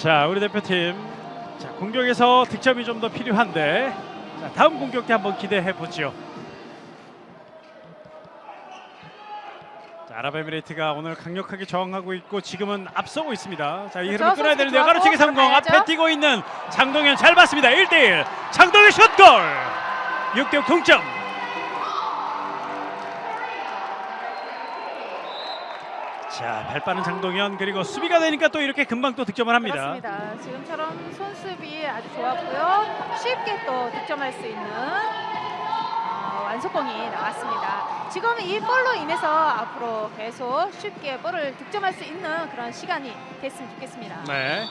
자, 우리 대표팀 자, 공격에서 득점이 좀 더 필요한데 자, 다음 공격 때 한번 기대해 보죠. 자, 아랍에미레이트가 오늘 강력하게 저항하고 있고 지금은 앞서고 있습니다. 자, 이 그렇죠. 흐름 끊어야. 좋았고 가로채기 성공. 앞에 뛰고 있는 장동현 잘 봤습니다. 1대1. 장동현 슛골. 6대6 동점. 자, 발 빠른 장동현 그리고 수비가 되니까 또 이렇게 금방 또 득점을 합니다. 그렇습니다. 지금처럼 손수비 아주 좋았고요. 쉽게 또 득점할 수 있는 어, 완속공이 나왔습니다. 지금 이 볼로 인해서 앞으로 계속 쉽게 볼을 득점할 수 있는 그런 시간이 됐으면 좋겠습니다. 네.